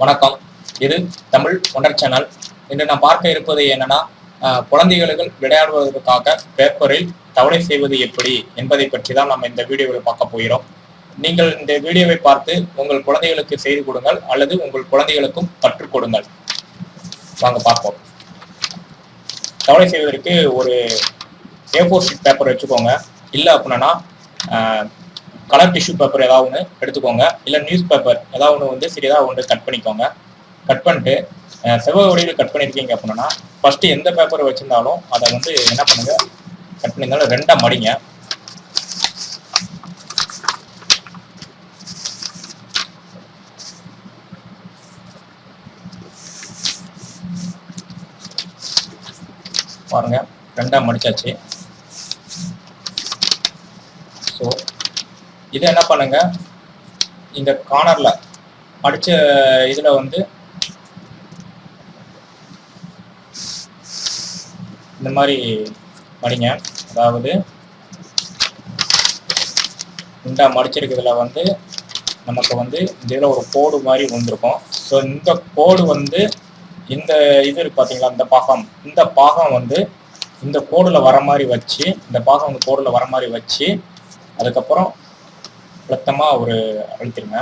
வணக்கம். இது Tamil wonder channel. இன்று நாம் பார்க்க இருப்பது என்னன்னா குழந்தைகளுக்கு விளையாடுவதற்காக பேப்பரில் தவளை செய்வது எப்படி என்பதை பற்றி தான் நம்ம இந்த வீடியோவில் பார்க்க போகிறோம். நீங்கள் இந்த வீடியோவை பார்த்து உங்கள் குழந்தைகளுக்கு செய்து கொடுங்கள் அல்லது உங்கள் குழந்தைகளுக்கும் கற்றுக் கொடுங்கள். வாங்க பார்ப்போம். தவணை செய்வதற்கு ஒரு ஏ ஃபோர் ஷீட் பேப்பர் வச்சுக்கோங்க. இல்லை அப்படின்னா கலர் டிஷ்யூ பேப்பர் ஏதாவது ஒன்று எடுத்துக்கோங்க. இல்லை நியூஸ் பேப்பர் ஏதாவது ஒன்று வந்து சிறியதாக ஒன்று கட் பண்ணிக்கோங்க. கட் பண்ணிட்டு செவ்வக வடிவில் கட் பண்ணியிருக்கீங்க அப்படின்னா ஃபஸ்ட்டு எந்த பேப்பர் வச்சுருந்தாலும் அதை வந்து என்ன பண்ணுங்க கட் பண்ணியிருந்தாலும் ரெண்டாக மடிங்க. பாருங்க ரெண்டாக மடிச்சாச்சு ஸோ இதை என்ன பண்ணுங்க? இந்த கார்னர்ல அடிச்ச இதுல வந்து இந்த மாதிரி மடிங்க. அதாவது இந்த மடிச்சிருக்கிறதுல வந்து நமக்கு வந்து இந்த இதில் ஒரு கோடு மாதிரி வந்திருக்கும். ஸோ இந்த கோடு வந்து இந்த இது இருக்கு பார்த்தீங்களா இந்த பாகம். இந்த பாகம் வந்து இந்த கோடில் வர மாதிரி வச்சு இந்த பாகம் இந்த கோடில் வர மாதிரி வச்சு அதுக்கப்புறம் அழுத்தமாக ஒரு அழுத்திருங்க.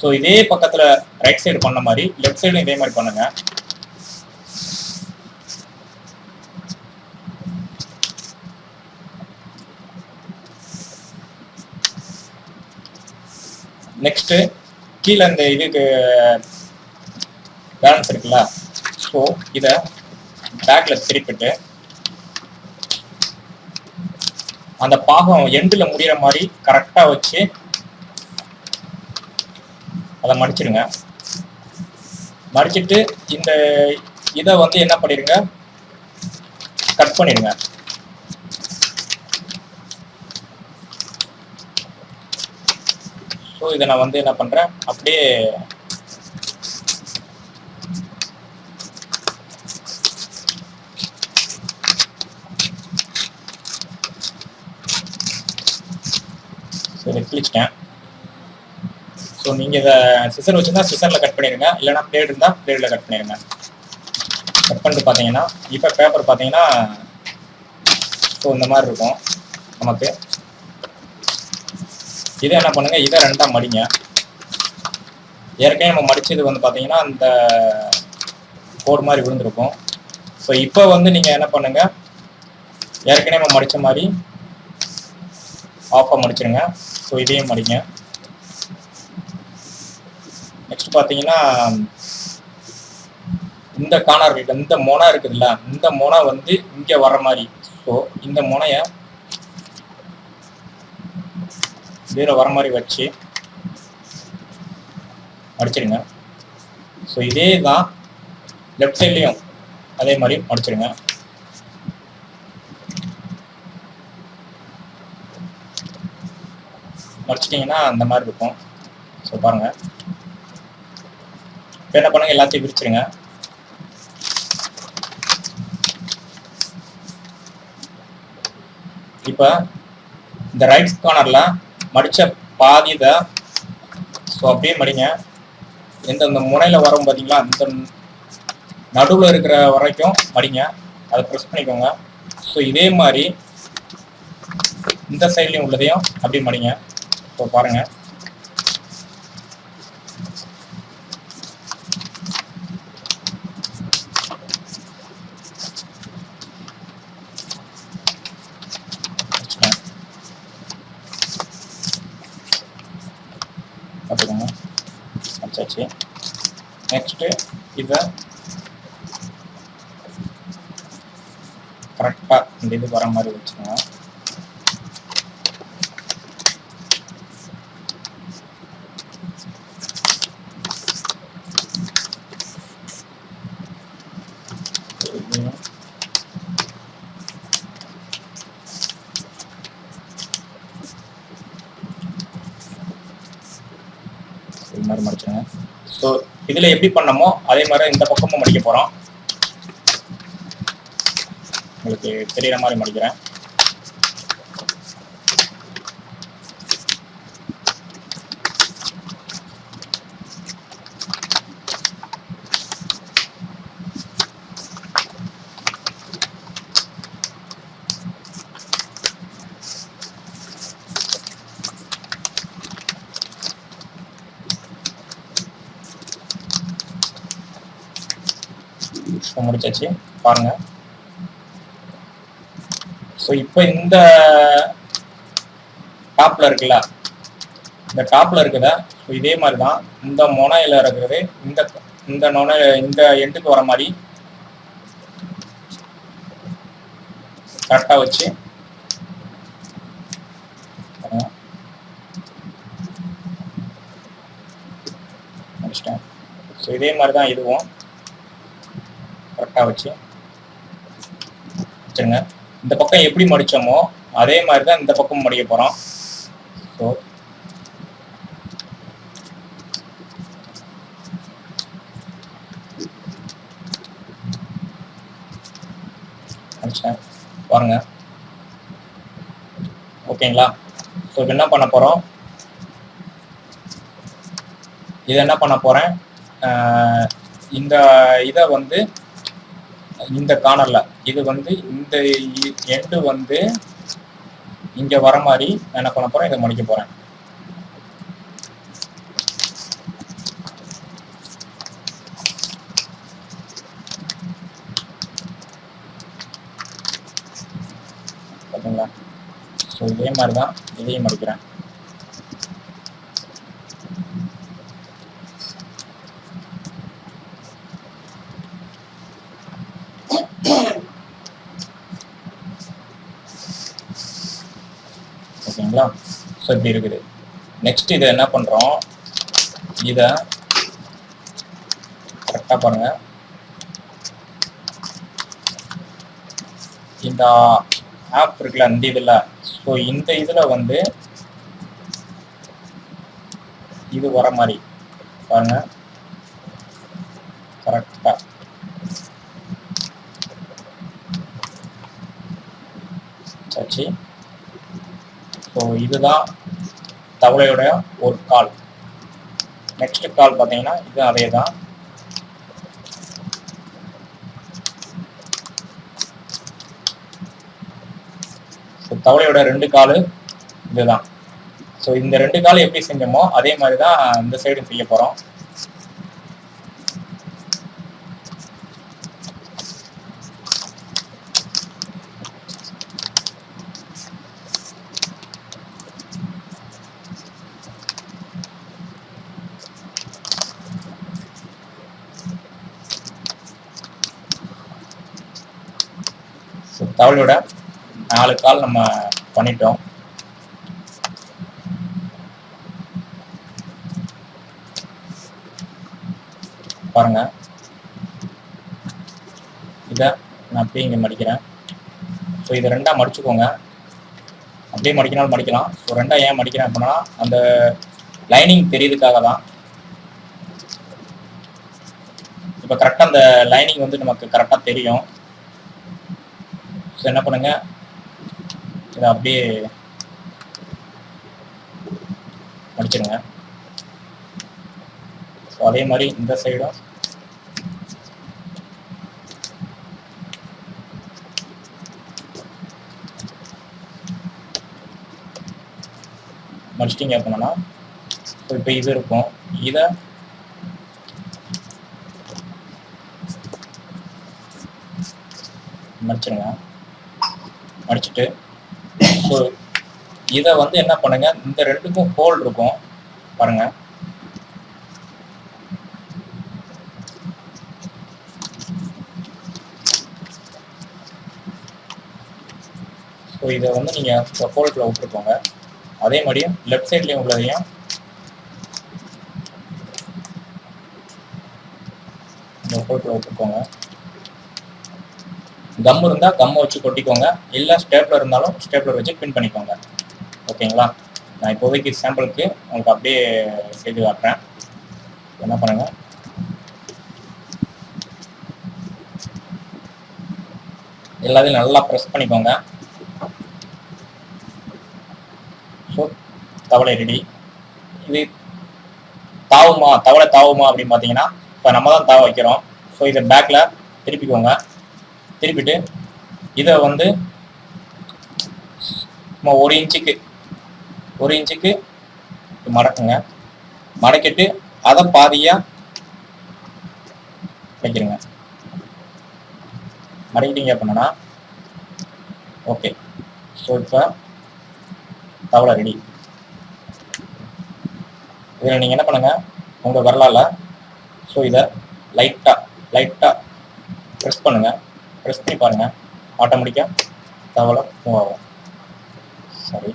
ஸோ இதே பக்கத்தில் ரைட் சைடு பண்ண மாதிரி லெஃப்ட் சைடும் இதே மாதிரி பண்ணுங்க. நெக்ஸ்ட்டு கீழே இந்த இதுக்கு பேலன்ஸ் இருக்குல்ல. ஸோ இதை பேக்கில் திருப்பிட்டு அந்த பாகம் எண்டில் முடிகிற மாதிரி கரெக்டாக வச்சு அதை மடிச்சிடுங்க. மடிச்சிட்டு இந்த இதை வந்து என்ன பண்ணிடுங்க? கட் பண்ணிடுங்க. ஸோ இதை நான் வந்து என்ன பண்ணுறேன் அப்படியே ஸோ ஸோ நீங்கள் இதை சிசர் வச்சுருந்தா சிசரில் கட் பண்ணிடுங்க இல்லைனா பிளேட் இருந்தால் பிளேடில் கட் பண்ணிடுங்க கட் பண்ணிட்டு பார்த்தீங்கன்னா இப்போ பேப்பர் பார்த்தீங்கன்னா ஸோ இந்த மாதிரி இருக்கும் நமக்கு. இதை என்ன பண்ணுங்க? இதை ரெண்டாக மடிங்க. ஏற்கனவே நம்ம மடிச்சது வந்து பார்த்தீங்கன்னா அந்த கோடு மாதிரி விழுந்திருக்கும். ஸோ இப்போ வந்து நீங்கள் என்ன பண்ணுங்க? ஏற்கனவே நம்ம மடித்த மாதிரி ஆஃபாக மடிச்சிருங்க. ஸோ இதையும் மடிங்க நெக்ஸ்ட் பார்த்தீங்கன்னா இந்த கார்னர் இந்த மொனை இருக்குதுல்ல இந்த மொனை வந்து இங்கே வர மாதிரி. ஸோ இந்த முனையை இதில் வர மாதிரி வச்சு மடிச்சிடுங்க ஸோ இதே தான் லெஃப்ட் சைட்லேயும் அதே மாதிரி மடிச்சிடுங்க மடிச்சிட்டிங்கன்னா அந்த மாதிரி இருக்கும். ஸோ பாருங்க. இப்போ என்ன பண்ணுங்க? எல்லாத்தையும் பிரிச்சிருங்க. இப்போ இந்த ரைட் கார்னர்ல மடிச்ச பாதி இதை ஸோ அப்படியே மடிங்க. எந்த இந்த வரும் பார்த்தீங்களா இந்த நடுவில் இருக்கிற வரைக்கும் மடிங்க. அதை ப்ரெஸ் பண்ணிக்கோங்க. ஸோ இதே மாதிரி இந்த சைட்லேயும் உள்ளதையும் அப்படியே மடிங்க. இப்போ பாருங்க. பார்த்துக்கோங்க வச்சாச்சு நெக்ஸ்ட்டு இதை கரெக்டாக இந்த இது வர மாதிரி வச்சுக்கோங்க இதையும் இது மாதிரி மடிச்சிடுங்க ஸோ இதில் எப்படி பண்ணமோ அதே மாதிரி இந்த பக்கமும் மடிக்க போகிறோம் உங்களுக்கு தெரியற மாதிரி மடிக்கிறேன். ஸோ முடிச்சாச்சு. பாருங்க. ஸோ இப்போ இந்த டாப்ல இருக்குல்ல இந்த டாப்ல இருக்குத? ஸோ இதே மாதிரி தான் இந்த முனையில இருக்கிறது இந்த இந்த நுனை இந்த எண்டுக்கு வர மாதிரி கரெக்டாக வச்சு முடிச்சிட்டேன். ஸோ இதே மாதிரி தான் இதுவும். கரெக்டாக வச்சு. வச்சுருங்க. இந்த பக்கம் எப்படி மடிச்சோமோ அதே மாதிரி தான் இந்த பக்கம் மடிக்க போகிறோம் ஸோ பாருங்க. ஓகேங்களா? ஸோ இப்போ என்ன பண்ண போகிறோம் இதை என்ன பண்ண போகிறேன் இந்த இதை வந்து இந்த கார்னர்ல இது வந்து இந்த எண்டு வந்து இங்க வர மாதிரி நான் என்ன பண்ண போறேன்? இதை முடிக்க போறேன். பார்த்தீங்களா ஸோ இதே மாதிரி தான் இதையும் முடிக்கிறேன் ஓகேங்களா ஸோ இப்படி இருக்குது. நெக்ஸ்ட் இதை என்ன பண்ணுறோம் இதை கரெக்டாக பாருங்க. இந்த ஆப் இருக்குல்ல அந்த இதில். ஸோ இந்த இதில் வந்து இது வர மாதிரி. பாருங்க. கரெக்டாக சச்சி ஸோ இதுதான் தவளையுடைய ஒரு கால். நெக்ஸ்ட் கால் பார்த்தீங்கன்னா இது அதே தான் தவளையோட ரெண்டு கால் இதுதான். ஸோ இந்த ரெண்டு கால் எப்படி செஞ்சோமோ அதே மாதிரி தான் இந்த சைடும் செய்ய போகிறோம் ஸோ நாலு கால் நம்ம பண்ணிட்டோம். பாருங்க. இதை நான் அப்படியே இங்கே மடிக்கிறேன். ஸோ இதை ரெண்டாக மடிச்சுக்கோங்க. அப்படியே மடிக்கினாலும் மடிக்கலாம். ஸோ ரெண்டா ஏன் மடிக்கிறேன் அப்படின்னா அந்த லைனிங் தெரியுதுக்காக தான். இப்போ கரெக்டாக அந்த லைனிங் வந்து நமக்கு கரெக்டாக தெரியும். ஸோ என்ன பண்ணுங்க? இதை அப்படியே அடிச்சிடுங்க ஸோ அதே மாதிரி இந்த சைடும் மடிச்சிட்டிங்க அப்படின்னா இப்போ இது இருக்கும். இதை மடிச்சிருங்க. வச்சுட்டு ஸோ இதை வந்து என்ன பண்ணுங்க இந்த ரெண்டுக்கும் ஹோல் இருக்கும். பாருங்க. ஸோ இதை வந்து நீங்கள் ஹோல்குள்ள விட்டுருக்கோங்க. அதே மாதிரியும் லெஃப்ட் சைட்லேயும் உள்ளதையும் இந்த ஹோல்குள்ள விட்டுருக்கோங்க. கம் இருந்தால் கம்மை வச்சு கொட்டிக்கோங்க. இல்லை ஸ்டேப்லர் இருந்தாலும் ஸ்டேப்லர் வச்சு பின் பண்ணிக்கோங்க. ஓகேங்களா? நான் இப்போதைக்கு சாம்பிளுக்கு உங்களுக்கு அப்படியே செய்து காட்டுறேன். என்ன பண்ணுங்க? எல்லாத்தையும் நல்லா ப்ரெஸ் பண்ணிக்கோங்க. ஸோ தவளை ரெடி இது தாவுமா தவளை தாவுமா அப்படின்னு பார்த்தீங்கன்னா இப்போ நம்ம தான் தாவ வைக்கிறோம். ஸோ இதை பேக்கில் திருப்பிக்கோங்க. திருப்பிட்டு இதை வந்து சும்மா ஒரு இன்ச்சுக்கு ஒரு இன்ச்சுக்கு மடக்குங்க. மடக்கிட்டு அதை பாதியாக வைக்கிறங்க. மடக்கிட்டீங்க அப்படின்னா ஓகே. ஸோ இப்போ தவளை ரெடி இதில் நீங்கள் என்ன பண்ணுங்க உங்கள் வரலால ஸோ இதை லைட்டாக லைட்டாக ப்ரெஸ் பண்ணுங்க. ப்ரெஸ் பண்ணி பாருங்க. ஆட்டோமேட்டிக்காக தவளை மூவ் ஆகும். சரி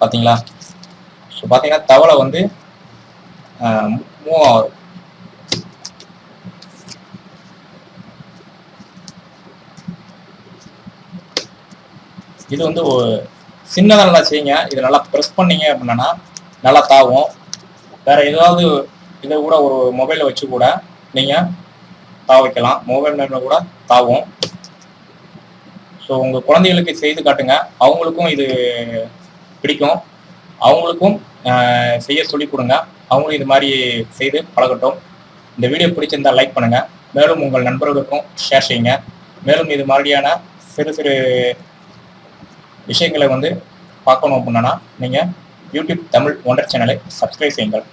பார்த்தீங்களா ஸோ பார்த்தீங்கன்னா தவளை வந்து மூவ் ஆகும். இது வந்து சின்னதாக நல்லா செய்யுங்க. இது நல்லா ப்ரெஸ் பண்ணீங்க அப்படின்னா நல்லா தாவும். வேற ஏதாவது இதை கூட ஒரு மொபைலில் வச்சு கூட நீங்கள் தா வைக்கலாம். மொபைல் மேல கூட தாவும். ஸோ உங்கள் குழந்தைகளுக்கு செய்து காட்டுங்க. அவங்களுக்கும் இது பிடிக்கும். அவங்களுக்கும் செய்ய சொல்லி கொடுங்க. அவங்களும் இது மாதிரி செய்து பழகட்டும். இந்த வீடியோ பிடிச்சிருந்தா லைக் பண்ணுங்கள் மேலும் உங்கள் நண்பர்களுக்கும் ஷேர் செய்யுங்க. மேலும் இது மாதிரியான சிறு சிறு விஷயங்களை வந்து பார்க்கணும் அப்படின்னா நீங்கள் யூடியூப் தமிழ் ஒண்டர் சேனலை சப்ஸ்கிரைப் செய்யுங்கள்.